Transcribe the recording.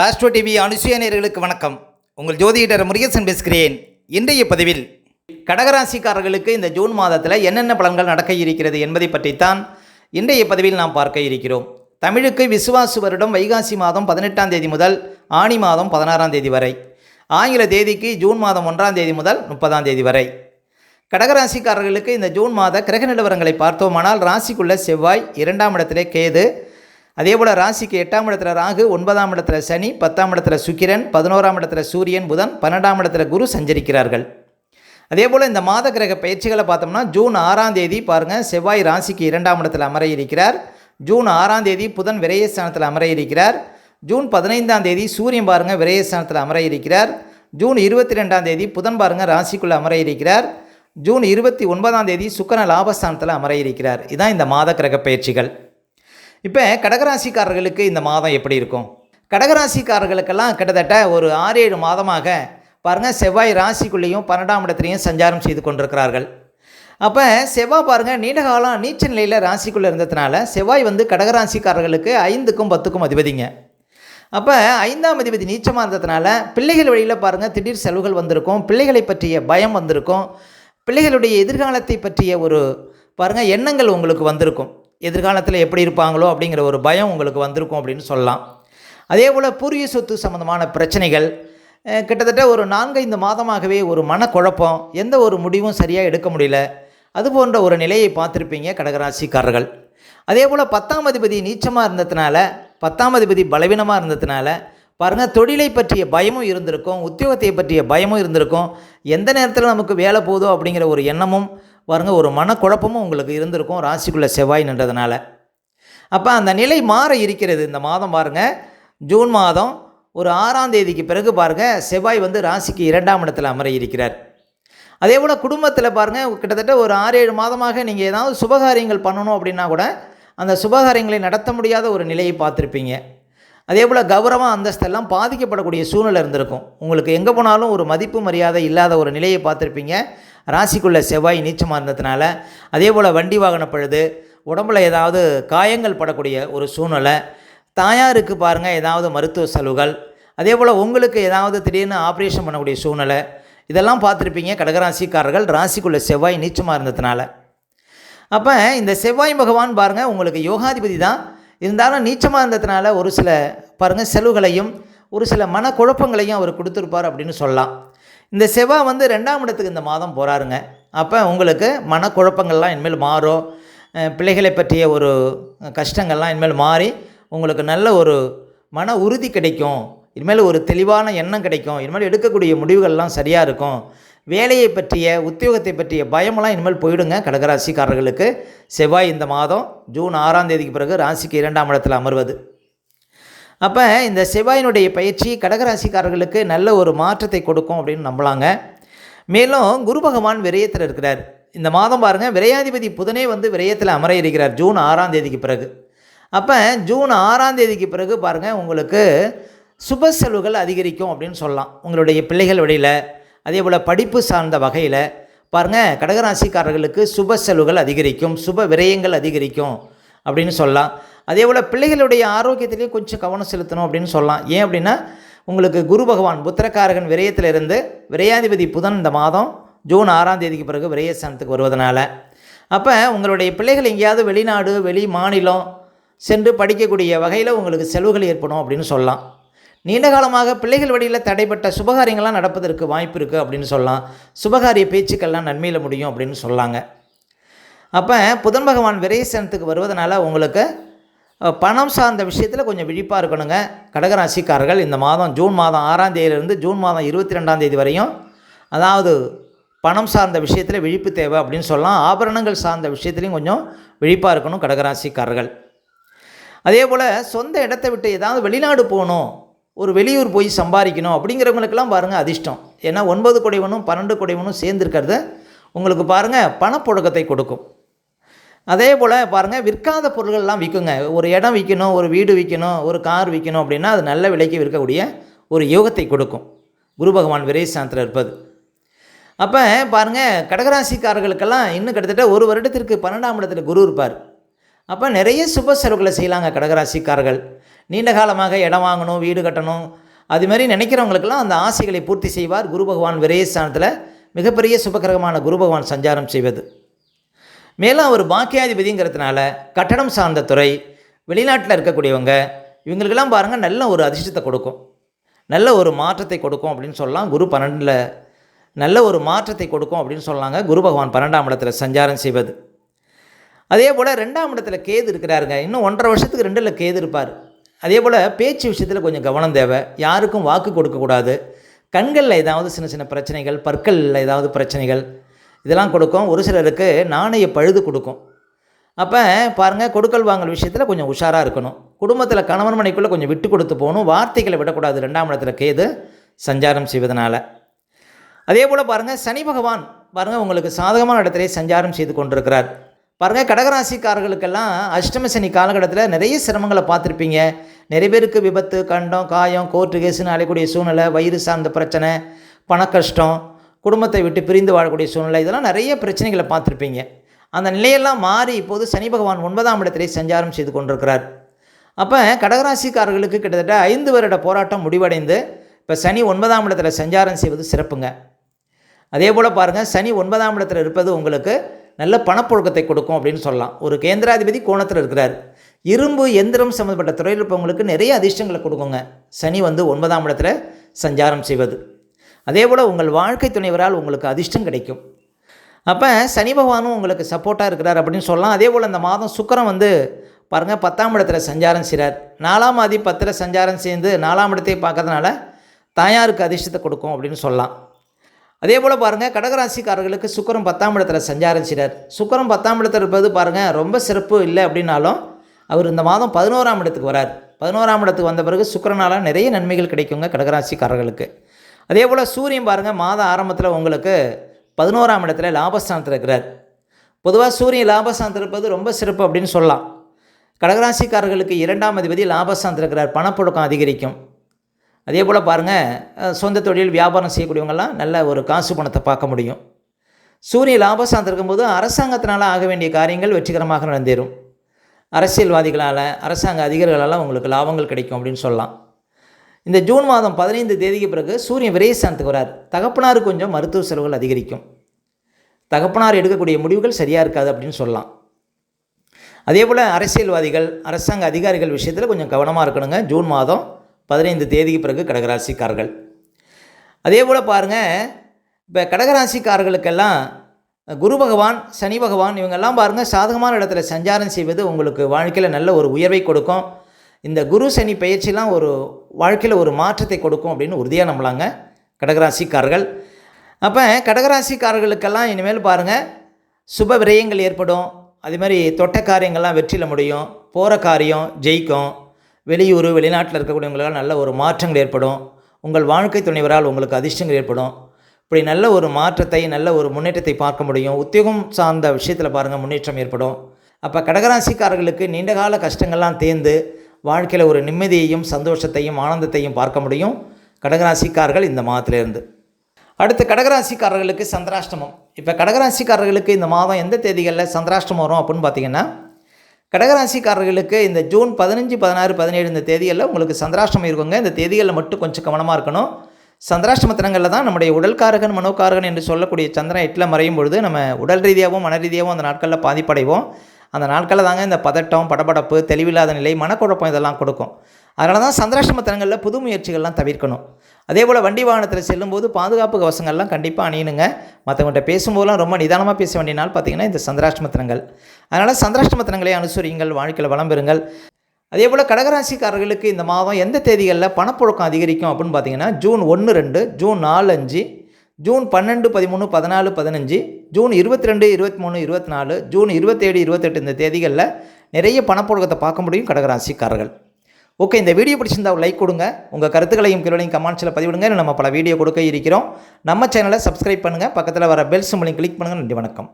Astro TV அனுசுயநேர்களுக்கு வணக்கம். உங்கள் ஜோதிடர் முருகேசன் பேசுகிறேன். இன்றைய பதிவில் கடகராசிக்காரர்களுக்கு இந்த ஜூன் மாதத்தில் என்னென்ன பலன்கள் நடக்க இருக்கிறது என்பதை பற்றித்தான் இன்றைய பதிவில் நாம் பார்க்க இருக்கிறோம். தமிழுக்கு விசுவாசு வருடம் வைகாசி மாதம் பதினெட்டாம் தேதி முதல் ஆணி மாதம் பதினாறாம் தேதி வரை. ஆங்கில தேதிக்கு ஜூன் மாதம் ஒன்றாம் தேதி முதல் முப்பதாம் தேதி வரை. கடகராசிக்காரர்களுக்கு இந்த ஜூன் மாத கிரக நிலவரங்களை பார்த்தோமானால் ராசிக்குள்ள செவ்வாய் இரண்டாம் இடத்திலே கேது அதே போல் ராசிக்கு எட்டாம் இடத்துல ராகு ஒன்பதாம் இடத்துல சனி பத்தாம் இடத்துல சுக்கிரன் பதினோராம் இடத்துல சூரியன் புதன் பன்னெண்டாம் இடத்துல குரு சஞ்சரிக்கிறார்கள். அதே போல் இந்த மாத கிரக பயிற்சிகளை பார்த்தோம்னா ஜூன் ஆறாம் தேதி பாருங்கள் செவ்வாய் ராசிக்கு இரண்டாம் இடத்தில் அமர இருக்கிறார் ஜூன் ஆறாம் தேதி புதன் விரயஸ்தானத்தில் அமர இருக்கிறார் ஜூன் பதினைந்தாம் தேதி சூரியன் பாருங்கள் விரயஸ்தானத்தில் அமர இருக்கிறார் ஜூன் இருபத்தி ரெண்டாம் தேதி புதன் பாருங்கள் ராசிக்குள்ளே அமர இருக்கிறார் ஜூன் இருபத்தி ஒன்பதாம் தேதி சுக்கர லாபஸ்தானத்தில் அமர இருக்கிறார் இதுதான் இந்த மாத கிரக பயிற்சிகள். இப்போ கடகராசிக்காரர்களுக்கு இந்த மாதம் எப்படி இருக்கும்? கடகராசிக்காரர்களுக்கெல்லாம் கிட்டத்தட்ட ஒரு ஆறு ஏழு மாதமாக பாருங்கள் செவ்வாய் ராசிக்குள்ளேயும் பன்னெண்டாம் இடத்துலையும் சஞ்சாரம் செய்து கொண்டிருக்கிறார்கள். அப்போ செவ்வாய் பாருங்கள் நீண்ட காலம் நீச்ச நிலையில் ராசிக்குள்ளே இருந்ததுனால செவ்வாய் வந்து கடகராசிக்காரர்களுக்கு ஐந்துக்கும் பத்துக்கும் அதிபதிங்க. அப்போ ஐந்தாம் அதிபதி நீச்சமாக இருந்ததுனால பிள்ளைகள் வழியில் பாருங்கள் திடீர் செலவுகள் வந்திருக்கும் பிள்ளைகளை பற்றிய பயம் வந்திருக்கும் பிள்ளைகளுடைய எதிர்காலத்தை பற்றிய ஒரு பாருங்கள் எண்ணங்கள் உங்களுக்கு வந்திருக்கும். எதிர்காலத்தில் எப்படி இருப்பாங்களோ அப்படிங்கிற ஒரு பயம் உங்களுக்கு வந்திருக்கும் அப்படின்னு சொல்லலாம். அதே போல் பூர்வீக சொத்து சம்மந்தமான பிரச்சனைகள் கிட்டத்தட்ட ஒரு நான்கைந்து மாதமாகவே ஒரு மனக்குழப்பம் எந்த ஒரு முடிவும் சரியாக எடுக்க முடியல. அது போன்ற ஒரு நிலையை பார்த்துருப்பீங்க கடகராசிக்காரர்கள். அதே போல் பத்தாம் அதிபதி நீச்சமாக இருந்ததுனால பத்தாம் அதிபதி பலவீனமாக இருந்ததுனால பாருங்கள் தொழிலை பற்றிய பயமும் இருந்திருக்கும் உத்தியோகத்தை பற்றிய பயமும் இருந்திருக்கும். எந்த நேரத்தில் நமக்கு வேலை போதோ அப்படிங்கிற ஒரு எண்ணமும் பாருங்கள் ஒரு மனக்குழப்பமும் உங்களுக்கு இருந்திருக்கும் ராசிக்குள்ளே செவ்வாய் நின்றதுனால. அப்போ அந்த நிலை மாற இருக்கிறது. இந்த மாதம் பாருங்கள் ஜூன் மாதம் ஒரு ஆறாம் தேதிக்கு பிறகு பாருங்கள் செவ்வாய் வந்து ராசிக்கு இரண்டாம் இடத்தில் அமர இருக்கிறார் அதே போல் குடும்பத்தில் பாருங்கள் கிட்டத்தட்ட ஒரு ஆறு ஏழு மாதமாக நீங்கள் ஏதாவது சுபகாரியங்கள் பண்ணணும் அப்படின்னா கூட அந்த சுபகாரியங்களை நடத்த முடியாத ஒரு நிலையை பார்த்துருப்பீங்க. அதே போல் கௌரவம் அந்தஸ்தெல்லாம் பாதிக்கப்படக்கூடிய சூழ்நிலை இருந்திருக்கும். உங்களுக்கு எங்கே போனாலும் ஒரு மதிப்பு மரியாதை இல்லாத ஒரு நிலையை பார்த்துருப்பீங்க. ராசிக்குள்ள செவ்வாய் நீச்சமாக இருந்ததுனால அதே போல் வண்டி வாகன பழுது உடம்புல ஏதாவது காயங்கள் படக்கூடிய ஒரு சூழ்நிலை தாயாருக்கு பாருங்கள் ஏதாவது மருத்துவ செலவுகள் அதே போல் உங்களுக்கு ஏதாவது திடீர்னு ஆப்ரேஷன் பண்ணக்கூடிய சூழ்நிலை இதெல்லாம் பார்த்துருப்பீங்க கடகராசிக்காரர்கள் ராசிக்குள்ளே செவ்வாய் நீச்சமாக இருந்ததுனால. அப்போ இந்த செவ்வாய் பகவான் பாருங்கள் உங்களுக்கு யோகாதிபதி தான். இருந்தாலும் நீச்சமாக இருந்ததுனால ஒரு சில பாருங்கள் செலவுகளையும் ஒரு சில மனக்குழப்பங்களையும் அவர் கொடுத்துருப்பார் அப்படின்னு சொல்லலாம். இந்த செவ்வாய் வந்து ரெண்டாம் இடத்துக்கு இந்த மாதம் போகிறாருங்க அப்போ உங்களுக்கு மனக்குழப்பங்கள்லாம் இனிமேல் மாறும் பிள்ளைகளை பற்றிய ஒரு கஷ்டங்கள்லாம் இனிமேல் மாறி உங்களுக்கு நல்ல ஒரு மன உறுதி கிடைக்கும். இனிமேல் ஒரு தெளிவான எண்ணம் கிடைக்கும். இனிமேல் எடுக்கக்கூடிய முடிவுகள்லாம் சரியாக இருக்கும். வேலையை பற்றிய உத்தியோகத்தை பற்றிய பயமெல்லாம் இனிமேல் போயிடுங்க கடகராசிக்காரர்களுக்கு. செவ்வாய் இந்த மாதம் ஜூன் ஆறாம் தேதிக்கு பிறகு ராசிக்கு இரண்டாம் இடத்தில் அமர்வது. அப்போ இந்த செவ்வாயினுடைய பயிற்சி கடகராசிக்காரர்களுக்கு நல்ல ஒரு மாற்றத்தை கொடுக்கும் அப்படின்னு நம்பலாங்க. மேலும் குரு பகவான் விரயத்தில் இருக்கிறார். இந்த மாதம் பாருங்கள் விரையாதிபதி புதனே வந்து விரயத்தில் அமர இருக்கிறார் ஜூன் ஆறாம் தேதிக்கு பிறகு. அப்போ ஜூன் ஆறாம் தேதிக்கு பிறகு பாருங்கள் உங்களுக்கு சுப செலவுகள் அதிகரிக்கும் அப்படின்னு சொல்லலாம். உங்களுடைய பிள்ளைகள் வழியில் அதே போல் படிப்பு சார்ந்த வகையில் பாருங்கள் கடகராசிக்காரர்களுக்கு சுப செலவுகள் அதிகரிக்கும் சுப விரயங்கள் அதிகரிக்கும். அப்படின்னு சொல்லலாம். அதே போல் பிள்ளைகளுடைய ஆரோக்கியத்திலையும் கொஞ்சம் கவனம் செலுத்தணும் அப்படின்னு சொல்லலாம். ஏன் அப்படின்னா உங்களுக்கு குரு பகவான் புத்திரக்காரகன் விரயத்திலிருந்து விரையாதிபதி புதன் இந்த மாதம் ஜூன் ஆறாம் தேதிக்கு பிறகு விரயஸ்தானத்துக்கு வருவதனால. அப்போ உங்களுடைய பிள்ளைகள் எங்கேயாவது வெளிநாடு வெளி மாநிலம் சென்று படிக்கக்கூடிய வகையில் உங்களுக்கு செலவுகள் ஏற்படும் அப்படின்னு சொல்லலாம். நீண்ட காலமாக பிள்ளைகள் வழியில் தடைப்பட்ட சுபகாரியங்கள்லாம் நடப்பதற்கு வாய்ப்பு இருக்குது அப்படின்னு சொல்லலாம். சுபகாரிய பேச்சுக்கள்லாம் நன்மையில் முடியும் அப்படின்னு சொல்லாங்க. அப்போ புதன் பகவான் விரைசனத்துக்கு வருவதனால உங்களுக்கு பணம் சார்ந்த விஷயத்தில் கொஞ்சம் விழிப்பாக இருக்கணுங்க. கடகராசிக்காரர்கள் இந்த மாதம் ஜூன் மாதம் ஆறாம் தேதியிலிருந்து ஜூன் மாதம் இருபத்தி ரெண்டாம் தேதி வரையும் அதாவது பணம் சார்ந்த விஷயத்தில் விழிப்பு தேவை அப்படின்னு சொல்லலாம். ஆபரணங்கள் சார்ந்த விஷயத்துலையும் கொஞ்சம் விழிப்பாக இருக்கணும் கடகராசிக்காரர்கள். அதே போல் சொந்த இடத்தை விட்டு ஏதாவது வெளிநாடு போகணும் ஒரு வெளியூர் போய் சம்பாதிக்கணும் அப்படிங்கிறவங்களுக்கெல்லாம் பாருங்கள் அதிர்ஷ்டம். ஏன்னா ஒன்பது குடைவனும் பன்னெண்டு குடைவனும் சேர்ந்துருக்கிறது. உங்களுக்கு பாருங்கள் பணப்புழக்கத்தை கொடுக்கும். அதே போல் பாருங்கள் விற்காத பொருள்கள்லாம் விற்குங்க ஒரு இடம் விற்கணும் ஒரு வீடு விற்கணும் ஒரு கார் விற்கணும் அப்படின்னா அது நல்ல விலைக்கு விற்கக்கூடிய ஒரு யோகத்தை கொடுக்கும். குரு பகவான் விரைசாந்தில் இருப்பது. அப்போ பாருங்கள் கடகராசிக்காரர்களுக்கெல்லாம் இன்னும் கிட்டத்தட்ட ஒரு வருடத்திற்கு பன்னெண்டாம் இடத்துல குரு இருப்பார். அப்போ நிறைய சுப செலவுகளை செய்யலாங்க கடகராசிக்காரர்கள். நீண்ட காலமாக இடம் வாங்கணும் வீடு கட்டணும் அது மாதிரி நினைக்கிறவங்களுக்கெல்லாம் அந்த ஆசைகளை பூர்த்தி செய்வார் குரு பகவான் விரயஸ்தானத்தில் மிகப்பெரிய சுபகரகமான குரு பகவான் சஞ்சாரம் செய்வது. மேலும் அவர் பாக்கியாதிபதிங்கிறதுனால கட்டடம் சார்ந்த துறை வெளிநாட்டில் இருக்கக்கூடியவங்க இவங்களுக்கெல்லாம் பாருங்கள் நல்ல ஒரு அதிர்ஷ்டத்தை கொடுக்கும். நல்ல ஒரு மாற்றத்தை கொடுக்கும் அப்படின்னு சொல்லலாம். குரு பன்னெண்டில் நல்ல ஒரு மாற்றத்தை கொடுக்கும் அப்படின்னு சொன்னாங்க குரு பகவான் பன்னெண்டாம் இடத்துல சஞ்சாரம் செய்வது. அதே போல் ரெண்டாம் இடத்துல கேது இருக்கிறாருங்க. இன்னும் ஒன்றரை வருஷத்துக்கு ரெண்டில் கேது இருப்பார். அதே போல் பேச்சு விஷயத்தில் கொஞ்சம் கவனம் தேவை. யாருக்கும் வாக்கு கொடுக்கக்கூடாது கண்களில் ஏதாவது சின்ன சின்ன பிரச்சனைகள் பற்களில் ஏதாவது பிரச்சனைகள் இதெல்லாம் கொடுக்கும். ஒரு சிலருக்கு நாணய பழுது கொடுக்கும். அப்போ பாருங்கள் கொடுக்கல் வாங்கல் விஷயத்தில் கொஞ்சம் உஷாராக இருக்கணும். குடும்பத்தில் கணவன் மனைக்குள்ளே கொஞ்சம் விட்டு கொடுத்து போகணும். வார்த்தைகளை விடக்கூடாது. ரெண்டாம் இடத்துல கேது சஞ்சாரம் செய்வதனால். அதே போல் பாருங்கள் சனி பகவான் பாருங்கள் உங்களுக்கு சாதகமான இடத்திலே சஞ்சாரம் செய்து கொண்டிருக்கிறார். பாருங்கள் கடகராசிக்காரர்களுக்கெல்லாம் அஷ்டம சனி காலகட்டத்தில் நிறைய சிரமங்களை பார்த்துருப்பீங்க. நிறைய பேருக்கு விபத்து கண்டம் காயம் கோர்ட்டு கேஸுன்னு அலையக்கூடிய சூழ்நிலை வயிறு சார்ந்த பிரச்சனை பணக்கஷ்டம் குடும்பத்தை விட்டு பிரிந்து வாழக்கூடிய சூழ்நிலை இதெல்லாம் நிறைய பிரச்சனைகளை பார்த்துருப்பீங்க. அந்த நிலையெல்லாம் மாறி இப்போது சனி பகவான் ஒன்பதாம் இடத்திலே சஞ்சாரம் செய்து கொண்டிருக்கிறார். அப்போ கடகராசிக்காரர்களுக்கு கிட்டத்தட்ட ஐந்து வருட போராட்டம் முடிவடைந்து இப்போ சனி ஒன்பதாம் இடத்துல சஞ்சாரம் செய்வது சிறப்புங்க. அதே போல் பாருங்கள் சனி ஒன்பதாம் இடத்துல இருப்பது உங்களுக்கு நல்ல பணப்புழக்கத்தை கொடுக்கும் அப்படின்னு சொல்லலாம். ஒரு கேந்திராதிபதி கோணத்தில் இருக்கிறார். இரும்பு எந்திரம் சம்மந்தப்பட்ட துறையில் இருப்பவங்களுக்கு நிறைய அதிர்ஷ்டங்களை கொடுக்குங்க. சனி வந்து ஒன்பதாம் இடத்துல சஞ்சாரம் செய்வது. அதே போல் உங்கள் வாழ்க்கை துணைவரால் உங்களுக்கு அதிர்ஷ்டம் கிடைக்கும். அப்போ சனி பகவானும் உங்களுக்கு சப்போர்ட்டாக இருக்கிறார் அப்படின்னு சொல்லலாம். அதே போல் இந்த மாதம் சுக்கரம் வந்து பாருங்கள் பத்தாம் இடத்துல சஞ்சாரம் செய்கிறார் நாலாம் ஆதி பத்தில் சஞ்சாரம் சேர்ந்து நாலாம் இடத்தையும் பார்க்கறதுனால தாயாருக்கு அதிர்ஷ்டத்தை கொடுக்கும் அப்படின்னு சொல்லலாம். அதே போல் பாருங்கள் கடகராசிக்காரர்களுக்கு சுக்கரம் பத்தாம் இடத்துல சஞ்சாரம் செய்கிறார் சுக்கரம் பத்தாம் இடத்துல இருப்பது பாருங்கள் ரொம்ப சிறப்பு இல்லை அப்படின்னாலும் அவர் இந்த மாதம் பதினோராம் இடத்துக்கு வரார். பதினோராம் இடத்துக்கு வந்த பிறகு சுக்கரனால் நிறைய நன்மைகள் கிடைக்குங்க கடகராசிக்காரர்களுக்கு. அதே போல் சூரியன் பாருங்கள் மாத ஆரம்பத்தில் உங்களுக்கு பதினோராம் இடத்துல லாபஸ்தானத்தில் இருக்கிறார். பொதுவாக சூரியன் லாபஸ்தானத்தில் இருப்பது ரொம்ப சிறப்பு அப்படின்னு சொல்லலாம். கடகராசிக்காரர்களுக்கு இரண்டாம் அதிபதி லாபஸ்தானத்தில் இருக்கிறார். பணப்புழக்கம் அதிகரிக்கும். அதே போல் பாருங்கள் சொந்த தொழில் வியாபாரம் செய்யக்கூடியவங்கெல்லாம் நல்ல ஒரு காசு பணத்தை பார்க்க முடியும். சூரிய லாபஸ்தானத்தில் இருக்கும்போது அரசாங்கத்தினால் ஆக வேண்டிய காரியங்கள் வெற்றிகரமாக நடந்தேறும். அரசியல்வாதிகளால் அரசாங்க அதிகாரிகளால் உங்களுக்கு லாபங்கள் கிடைக்கும் அப்படின்னு சொல்லலாம். இந்த ஜூன் மாதம் பதினைந்து தேதிக்கு பிறகு சூரியன் விரயஸ்தானத்துக்கு வரார். தகப்பனாருக்கு கொஞ்சம் மருத்துவ செலவுகள் அதிகரிக்கும். தகப்பனார் எடுக்கக்கூடிய முடிவுகள் சரியாக இருக்காது அப்படின்னு சொல்லலாம். அதே போல் அரசியல்வாதிகள் அரசாங்க அதிகாரிகள் விஷயத்தில் கொஞ்சம் கவனமாக இருக்கணுங்க. ஜூன் மாதம் பதினைந்து தேதிக்கு பிறகு கடகராசிக்காரர்கள். அதே போல் பாருங்கள் இப்போ கடகராசிக்காரர்களுக்கெல்லாம் குரு பகவான் சனி பகவான் இவங்கெல்லாம் பாருங்கள் சாதகமான இடத்துல சஞ்சாரம் செய்வது உங்களுக்கு வாழ்க்கையில் நல்ல ஒரு உயர்வை கொடுக்கும். இந்த குரு சனி பயிற்சிலாம் ஒரு வாழ்க்கையில் ஒரு மாற்றத்தை கொடுக்கும் அப்படின்னு உறுதியாக நம்பலாங்க. கடகராசிக்காரர்கள். அப்போ கடகராசிக்காரர்களுக்கெல்லாம் இனிமேல் பாருங்கள் சுப விரயங்கள் ஏற்படும். அதே மாதிரி தொட்ட காரியங்கள்லாம் வெற்றியில் முடியும். போகிற காரியம் ஜெயிக்கும். வெளியூர் வெளிநாட்டில் இருக்கக்கூடியவங்களால் நல்ல ஒரு மாற்றங்கள் ஏற்படும். உங்கள் வாழ்க்கை துணைவரால் உங்களுக்கு அதிர்ஷ்டங்கள் ஏற்படும். இப்படி நல்ல ஒரு மாற்றத்தை நல்ல ஒரு முன்னேற்றத்தை பார்க்க முடியும். உத்தியோகம் சார்ந்த விஷயத்தில் பாருங்கள் முன்னேற்றம் ஏற்படும். அப்போ கடகராசிக்காரர்களுக்கு நீண்டகால கஷ்டங்கள்லாம் தேர்ந்து வாழ்க்கையில் ஒரு நிம்மதியையும் சந்தோஷத்தையும் ஆனந்தத்தையும் பார்க்க முடியும். கடகராசிக்காரர்கள் இந்த மாதத்திலேருந்து. அடுத்து கடகராசிக்காரர்களுக்கு சந்திராஷ்டமம். இப்போ கடகராசிக்காரர்களுக்கு இந்த மாதம் எந்த தேதிகளில் சந்திராஷ்டமம் வரும் அப்படின்னு பார்த்தீங்கன்னா கடகராசிக்காரர்களுக்கு இந்த ஜூன் பதினஞ்சு பதினாறு பதினேழு இந்த தேதிகளில் உங்களுக்கு சந்திராஷ்டமம் இருக்குங்க. இந்த தேதிகளில் மட்டும் கொஞ்சம் கவனமாக இருக்கணும். சந்திராஷ்டம தினங்களில் தான் நம்முடைய உடல்காரகன் மனோகாரகன் என்று சொல்லக்கூடிய சந்திரன் எட்டில் மறையும் பொழுது நம்ம உடல் ரீதியாகவும் மன ரீதியாகவும் அந்த நாட்களில் பாதிப்படைவோம். அந்த நாட்களில் தாங்க இந்த பதட்டம் படபடப்பு தெளிவில்லாத நிலை மனக்குழப்பம் இதெல்லாம் கொடுக்கும். அதனால தான் சந்திராஷ்டம தினங்களில் புது முயற்சிகள்லாம் தவிர்க்கணும். அதே போல் வண்டி வாகனத்தில் செல்லும்போது பாதுகாப்பு கவசங்கள்லாம் கண்டிப்பாக அணியணுங்க. மற்றவங்கள்ட்ட பேசும்போதெல்லாம் ரொம்ப நிதானமாக பேச வேண்டிய நாள் பார்த்திங்கன்னா இந்த சந்திராஷ்டம தினங்கள். அதனால் சந்திராஷ்டம தினங்களை அனுசரியுங்கள் வாழ்க்கையில் வளம் பெறுங்கள். அதே போல் கடகராசிக்காரர்களுக்கு இந்த மாதம் எந்த தேதிகளில் பணப்புழக்கம் அதிகரிக்கும் அப்படின்னு பார்த்தீங்கன்னா ஜூன் ஒன்று ரெண்டு ஜூன் நாலு அஞ்சு ஜூன் பன்னெண்டு பதிமூணு பதினாலு பதினஞ்சு ஜூன் இருபத்தி ரெண்டு இருபத்தி மூணு இருபத்தி நாலு ஜூன் இருபத்தேழு இருபத்தெட்டு இந்த தேதிகளில் நிறைய பணப்புழக்கத்தை பார்க்க முடியும் கடகராசிக்காரர்கள். ஓகே இந்த வீடியோ பிடிச்சிருந்தா லைக் கொடுங்க. உங்கள் கருத்துக்களையும் கீழே கமெண்ட்ஸில் பதிவிடுங்க. நம்ம பல வீடியோ கொடுக்க இருக்கிறோம். நம்ம சேனலை சப்ஸ்கிரைப் பண்ணுங்கள் பக்கத்தில் வர பெல் சிம்பிளையும் கிளிக் பண்ணுங்கள் நன்றி வணக்கம்.